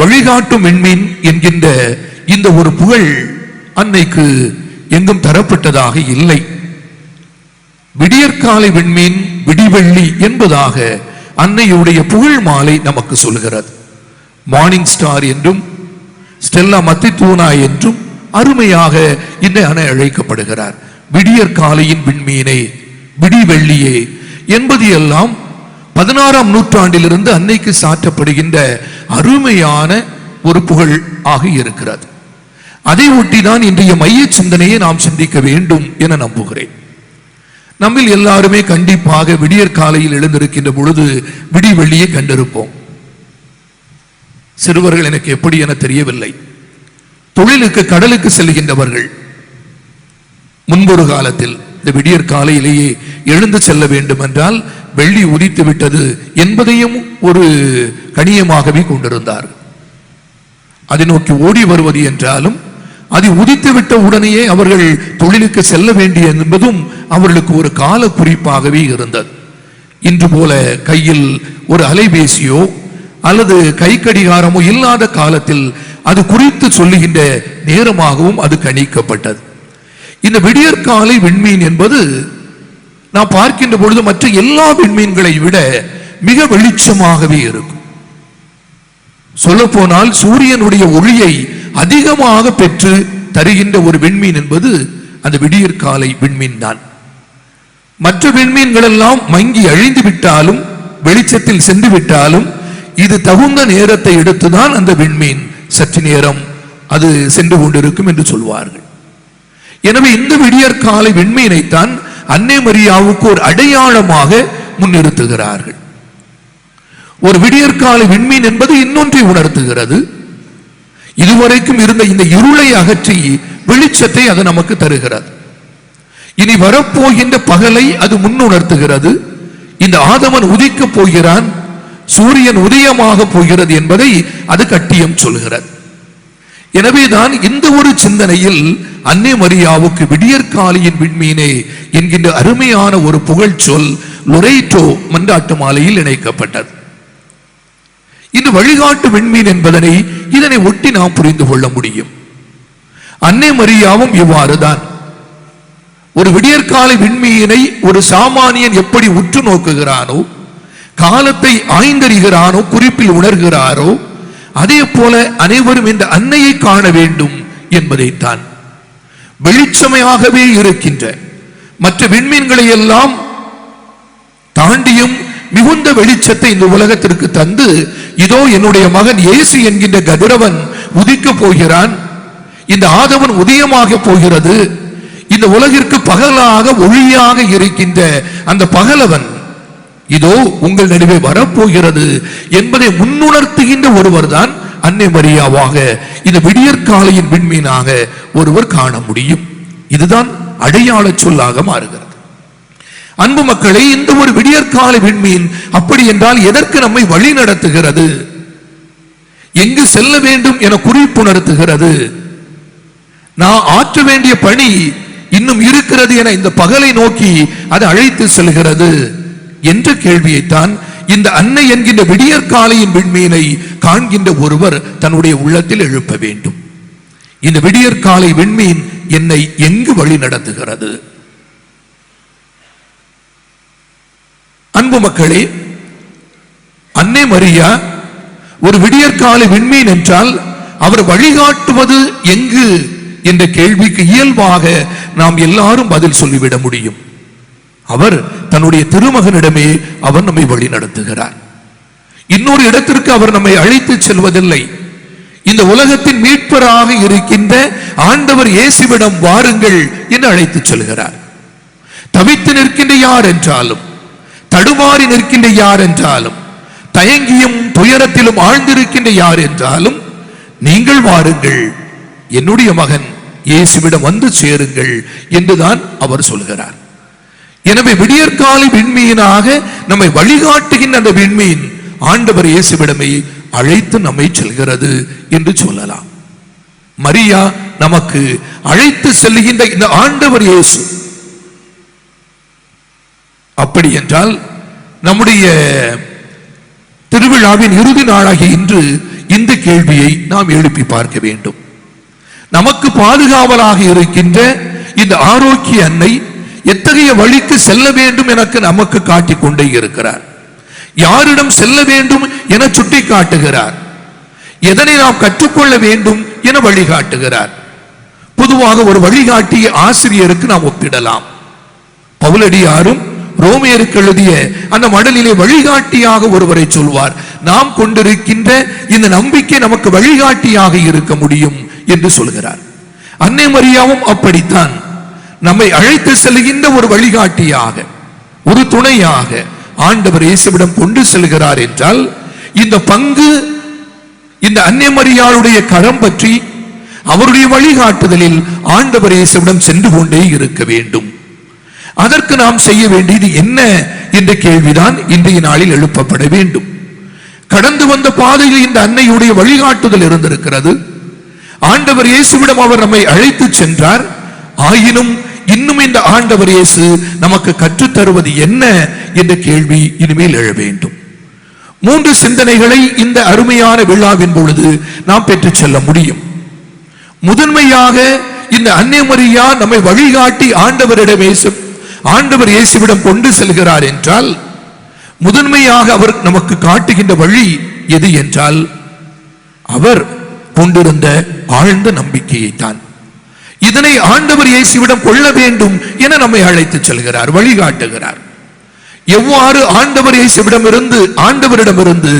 வழிகாட்டும் விண்மீன் என்கின்ற இந்த ஒரு புகழ் அன்னைக்கு எங்கும் தரப்பட்டதாக இல்லை. விடியற்காலை விண்மீன் விடிவெள்ளி என்பதாக அன்னையுடைய புகழ் மாலை நமக்கு சொல்கிறது. மார்னிங் ஸ்டார் என்றும் ஸ்டெல்லா மத்தித்தூனா என்றும் அருமையாக இந்த அணை அழைக்கப்படுகிறார். விடியற்காலையின் விண்மீனை விண்மீனே விடிவெள்ளியே என்பது எல்லாம் பதினாறாம் நூற்றாண்டிலிருந்து அன்னைக்கு சாற்றப்படுகின்ற அருமையான ஒரு புகழ் ஆக இருக்கிறது. அதை ஒட்டிதான் இன்றைய மைய சிந்தனையை நாம் சிந்திக்க வேண்டும் என நம்புகிறேன். நம்மில் எல்லாருமே கண்டிப்பாக விடியற் காலையில் எழுந்திருக்கின்ற பொழுது விடிவெள்ளியை கண்டிருப்போம். சிறுவர்கள் எனக்கு எப்படி என தெரியவில்லை. தொழிலுக்கு கடலுக்கு செல்கின்றவர்கள். முன்பொரு காலத்தில் இந்த விடியற் காலையிலேயே எழுந்து செல்ல வேண்டும் என்றால் வெள்ளி உதித்து விட்டது என்பதையும் ஒரு கணியமாகவே கொண்டிருந்தார். அதை நோக்கி ஓடி வருவது என்றாலும் அது உதித்து விட்ட உடனேயே அவர்கள் தொழிலுக்கு செல்ல வேண்டிய என்பதும் அவர்களுக்கு ஒரு கால குறிப்பாகவே இருந்தது. இன்று போல கையில் ஒரு அலைபேசியோ அல்லது கை கடிகாரமோ இல்லாத காலத்தில் அது குறித்து சொல்லுகின்ற நேரமாகவும் அது கணிக்கப்பட்டது. இந்த விடியற்காலை விண்மீன் என்பது நான் பார்க்கின்ற பொழுது மற்ற எல்லா விண்மீன்களை விட மிக வெளிச்சமாகவே இருக்கும். சொல்ல போனால் சூரியனுடைய ஒளியை அதிகமாக பெற்று தருகின்ற ஒரு விண்மீன் என்பது அந்த விடியற்காலை விண்மீன் தான். மற்ற விண்மீன்கள் எல்லாம் மங்கி அழிந்து விட்டாலும் வெளிச்சத்தில் சென்று விட்டாலும் இது தகுந்த நேரத்தை எடுத்துதான் அந்த விண்மீன் சற்று நேரம் அது சென்று கொண்டிருக்கும் என்று சொல்வார்கள். எனவே இந்த விடியற்காலை விண்மீனைத்தான் அன்னை மரியாவுக்கு ஒரு அடையாளமாக முன்னிறுத்துகிறார்கள். ஒரு விடியற்கால விண்மீன் என்பது இன்னொன்றை உணர்த்துகிறது. இதுவரைக்கும் இருந்த இந்த இருளை அகற்றி வெளிச்சத்தை அது நமக்கு தருகிறது. இனி வரப்போகின்ற பகலை அது முன்னுணர்த்துகிறது. இந்த ஆதவன் உதிக்கப் போகிறான் சூரியன் உதயமாக போகிறது என்பதை அது கட்டியம் சொல்கிறது. எனவேதான் இந்த ஒரு சிந்தனையில் அன்னை மரியாவுக்கு விடியற்காலியின் விண்மீனே என்கின்ற அருமையான ஒரு புகழ் சொல் லொரைட்டோ மன்றாட்டு மாலையில் இணைக்கப்பட்டது. இந்த வழிகாட்டு விண்மீன் என்பதனை இதனை ஒட்டி நாம் புரிந்து கொள்ள முடியும். அன்னை மரியாவும் இவ்வாறுதான். ஒரு விடியற்கால விண்மீனை ஒரு சாமானியன் எப்படி உற்று நோக்குகிறானோ காலத்தை ஆய்ந்தறிகிறானோ குறிப்பில் உணர்கிறாரோ அதே போல அனைவரும் இந்த அன்னையை காண வேண்டும் என்பதைத்தான் வெளிச்சமையாகவே இருக்கின்ற மற்ற விண்மீன்களை எல்லாம் தாண்டியும் மிகுந்த வெளிச்சத்தை இந்த உலகத்திற்கு தந்து இதோ என்னுடைய மகன் இயேசு என்கின்ற கதிரவன் உதிக்கப் போகிறான். இந்த ஆதவன் உதயமாக போகிறது. இந்த உலகிற்கு பகலாக ஒளியாக இருக்கின்ற அந்த பகலவன் இதோ உங்கள் நடுவே வரப்போகிறது என்பதை முன்னுணர்த்துகின்ற ஒருவர் தான் அன்னை மரியாவாக இந்த விடியற்காலையின் விண்மீனாக ஒருவர் காண முடியும். இதுதான் அடையாள சொல்லாக மாறுகிறது. அன்பு மக்களை இந்த ஒரு விடியற்கால விண்மீன் அப்படி என்றால் எதற்கு நம்மை வழி நடத்துகிறது? எங்கு செல்ல வேண்டும் என குறிப்புணர்த்துகிறது. நான் ஆற்ற வேண்டிய பணி இன்னும் இருக்கிறது என இந்த பகலை நோக்கி அது அழைத்து செல்கிறது. என்ற கேள்வியைத்தான் இந்த அன்னை என்கின்ற விடியற்காலையின் விண்மீனை காண்கின்ற ஒருவர் தன்னுடைய உள்ளத்தில் எழுப்ப வேண்டும். இந்த விடியற்காலை விண்மீன் என்னை எங்கு வழி நடத்துகிறது? அன்பு மக்களே அன்னை மரியா ஒரு விடியற்காலை விண்மீன் என்றால் அவர் வழிகாட்டுவது எங்கு? என்ற கேள்விக்கு இயல்பாக நாம் எல்லாரும் பதில் சொல்லிவிட முடியும். அவர் தன்னுடைய திருமகனிடமே அவர் நம்மை வழி நடத்துகிறார். இன்னொரு இடத்திற்கு அவர் நம்மை அழைத்து செல்வதில்லை. இந்த உலகத்தின் மீட்பராக இருக்கின்ற ஆண்டவர் இயேசுவிடம் வாருங்கள் என்று அழைத்து செல்கிறார். தவித்து நிற்கின்ற யார் என்றாலும் தடுமாறி நிற்கின்ற யார் என்றாலும் தயங்கியும் துயரத்திலும் ஆழ்ந்திருக்கின்ற யார் என்றாலும் நீங்கள் வாருங்கள் என்னுடைய மகன் இயேசுவிடம் வந்து சேருங்கள் என்றுதான் அவர் சொல்கிறார். எனவே விடியற்காலை விண்மீனாக நம்மை வழிகாட்டுகின்ற அந்த விண்மீன் ஆண்டவர் இயேசுவிடமே அழைத்து நம்மை செல்கிறது என்று சொல்லலாம். மரியா நமக்கு அழைத்து செல்லுகின்ற இந்த ஆண்டவர் இயேசு. அப்படி என்றால் நம்முடைய திருவிழாவின் இறுதி நாளாகிய இன்று இந்த கேள்வியை நாம் எழுப்பி பார்க்க வேண்டும். நமக்கு பாதுகாவலாக இருக்கின்ற இந்த ஆரோக்கிய அன்னை எத்தகைய வழிக்கு செல்ல வேண்டும் எனக்கு நமக்கு காட்டிக் கொண்டே இருக்கிறார். யாரிடம் செல்ல வேண்டும் என சுட்டி காட்டுகிறார் எதனை நாம் கற்றுக்கொள்ள வேண்டும் என வழிகாட்டுகிறார். பொதுவாக ஒரு வழிகாட்டிய ஆசிரியருக்கு நாம் ஒப்பிடலாம். பவுலடியாரும் ரோமியருக்கு எழுதிய அந்த மடலிலே வழிகாட்டியாக ஒருவரை சொல்வார் நாம் கொண்டிருக்கின்ற இந்த நம்பிக்கை நமக்கு வழிகாட்டியாக இருக்க முடியும் என்று சொல்கிறார். அன்னை மரியாவும் அப்படித்தான். நம்மை அழைத்து செல்கின்ற ஒரு வழிகாட்டியாக ஒரு துணையாக ஆண்டவர் இயேசுவிடம் கொண்டு செல்கிறார் என்றால் இந்த பங்கு இந்த அந்நியமரியாளுடைய கரம் பற்றி அவருடைய வழிகாட்டுதலில் ஆண்டவர் இயேசுவிடம் சென்று கொண்டே இருக்க வேண்டும். அதற்கு நாம் செய்ய வேண்டியது என்ன என்ற கேள்விதான் இன்றைய நாளில் எழுப்பப்பட வேண்டும். கடந்து வந்த பாதையில் இந்த அன்னையுடைய வழிகாட்டுதல் இருந்திருக்கிறது. ஆண்டவர் இயேசுவிடம் அவர் நம்மை அழைத்து சென்றார். ஆயினும் இன்னும் இந்த ஆண்டவர் இயேசு நமக்கு கற்றுத் தருவது என்ன என்ற கேள்வி இனிமேல் எழ வேண்டும். மூன்று சிந்தனைகளை இந்த அருமையான விழாவின் பொழுது நாம் பெற்றுச் செல்ல முடியும். முதன்மையாக இந்த அன்னைமரியா நம்மை வழிகாட்டி ஆண்டவரிடம் இயேசு ஆண்டவர் இயேசுவிடம் கொண்டு செல்கிறார் என்றால் முதன்மையாக அவர் நமக்கு காட்டுகின்ற வழி எது என்றால் அவர் கொண்டிருந்த ஆழ்ந்த நம்பிக்கையை தான் இதனை ஆண்டவர் இயேசுவிடம் கொள்ள வேண்டும் என நம்மை அழைத்து செல்கிறார் வழிகாட்டுகிறார். எவ்வாறு ஆண்டவர் இயேசுவிடம் இருந்து ஆண்டவரிடமிருந்து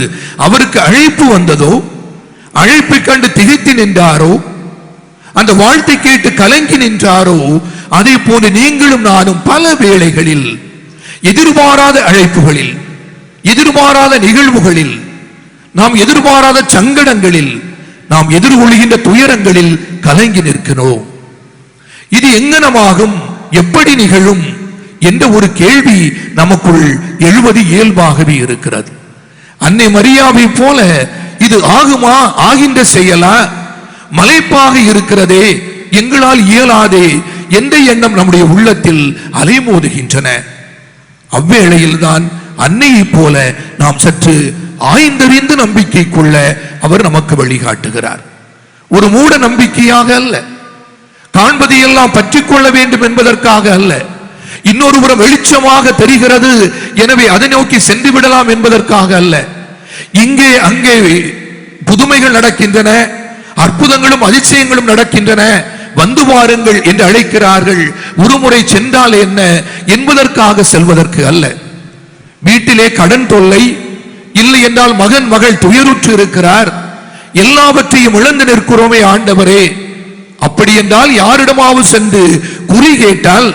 அவருக்கு அழைப்பு வந்ததோ அழைப்பை கண்டு திகைத்து நின்றாரோ அந்த வாழ்த்தை கேட்டு கலங்கி நின்றாரோ அதே போன்று நீங்களும் நானும் பல வேளைகளில் எதிர்பாராத அழைப்புகளில் எதிர்பாராத நிகழ்வுகளில் நாம் எதிர்பாராத சங்கடங்களில் நாம் எதிர்கொள்கின்ற துயரங்களில் கலங்கி நிற்கிறோம். இது எங்கனமாகும் எப்படி நிகழும்? என்ற ஒரு கேள்வி நமக்குள் எழுவது இயல்பாகவே இருக்கிறது. அன்னை மரியாவை போல இது ஆகுமா? ஆகின்ற செயலா? மலைப்பாக இருக்கிறதே? எங்களால் இயலாதே? எந்த எண்ணம் நம்முடைய உள்ளத்தில் அலைமோதுகின்றன. அவ்வேளையில்தான் அன்னையைப் போல நாம் சற்று ஆய்ந்தறிந்து நம்பிக்கை கொள்ள அவர் நமக்கு வழிகாட்டுகிறார். ஒரு மூட நம்பிக்கையாக அல்ல. காண்பதையெல்லாம் பற்றிக் கொள்ள வேண்டும் என்பதற்காக அல்ல. இன்னொரு புறம் வெளிச்சமாக தெரிகிறது. எனவே அதை நோக்கி சென்று விடலாம் என்பதற்காக அல்ல. இங்கே அங்கே புதுமைகள் நடக்கின்றன. அற்புதங்களும் அதிசயங்களும் நடக்கின்றன. வந்து வாருங்கள் என்று அழைக்கிறார்கள். ஒருமுறை சென்றால் என்ன? என்பதற்காக செல்வதற்கு அல்ல. வீட்டிலே கடன் தொல்லை இல்லை என்றால் மகன் மகள் துயருற்று இருக்கிறார். எல்லாவற்றையும் இழந்து நிற்கிறோமே ஆண்டவரே. அப்படி என்றால் யாரிடமாவது சென்று குறி கேட்டால்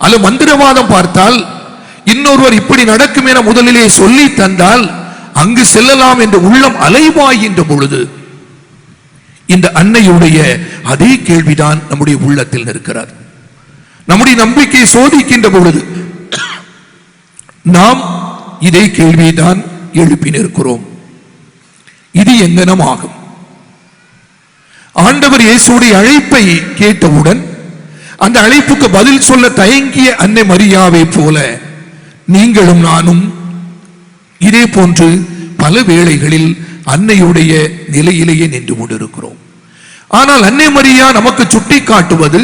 அல்ல மந்திரவாதம் பார்த்தால் இன்னொருவர் இப்படி நடக்கும் என முதலிலே சொல்லி தந்தால் அங்கு செல்லலாம் என்று உள்ளம் அலைவாகின்ற பொழுது இந்த அன்னையுடைய அதே கேள்விதான் நம்முடைய உள்ளத்தில் இருக்கிறார் நம்முடைய நம்பிக்கையை சோதிக்கின்ற பொழுது நாம் இதே கேள்வியை தான் எழுப்பினிருக்கிறோம் இது எங்கனம் ஆகும் ஆண்டவர் இயேசுடைய அழைப்பை கேட்டவுடன் அந்த அழைப்புக்கு பதில் சொல்ல தயங்கிய அன்னை மரியாவை போல நீங்களும் நானும் இதே போன்று பல வேளைகளில் அன்னையுடைய நிலையிலேயே நின்று கொண்டிருக்கிறோம். ஆனால் அன்னை மரியா நமக்கு சுட்டி காட்டுவது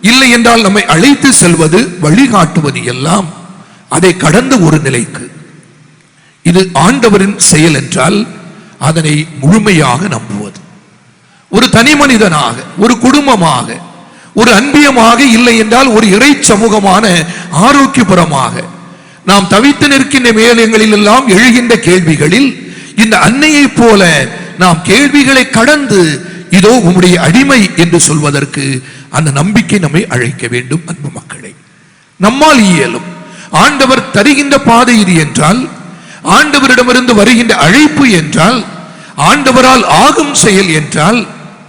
இல்லை என்றால் நம்மை அழைத்து செல்வது வழிகாட்டுவது எல்லாம் அதை கடந்த ஒரு நிலைக்கு. இது ஆண்டவரின் செயல் என்றால் அதனை முழுமையாக நம்புவோம். ஒரு தனி மனிதனாக ஒரு குடும்பமாக ஒரு அன்பியமாக இல்லை என்றால் ஒரு இறை சமூகமான ஆரோக்கியபுரமாக நாம் தவித்து நிற்கின்ற மேலங்களில் எல்லாம் எழுகின்ற கேள்விகளில் இந்த அன்னையைப் போல நாம் கேள்விகளை கடந்து இதோ உம்முடைய அடிமை என்று சொல்வதற்கு அந்த நம்பிக்கை நம்மை அழைக்க வேண்டும் அன்பு மக்களை. நம்மால் இயலும். ஆண்டவர் தருகின்ற பாதை இது என்றால் ஆண்டவரிடமிருந்து வருகின்ற அழைப்பு என்றால் ஆண்டவரால் ஆகும் செயல் என்றால்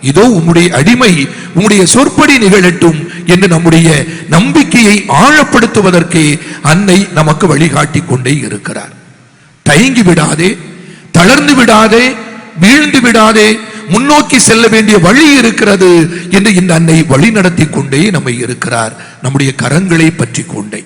இதோ உம்முடைய அடிமை உம்முடைய சொற்படி நிகழட்டும் என்று நம்முடைய நம்பிக்கையை ஆழப்படுத்துவதற்கே அன்னை நமக்கு வழிகாட்டி கொண்டே இருக்கிறார். தயங்கி விடாதே தளர்ந்து விடாதே வீழ்ந்து விடாதே முன்னோக்கி செல்ல வேண்டிய வழி இருக்கிறது என்று இந்த அன்னை வழி நடத்தி கொண்டே நம்மை இருக்கிறார். நம்முடைய கரங்களை பற்றி கொண்டே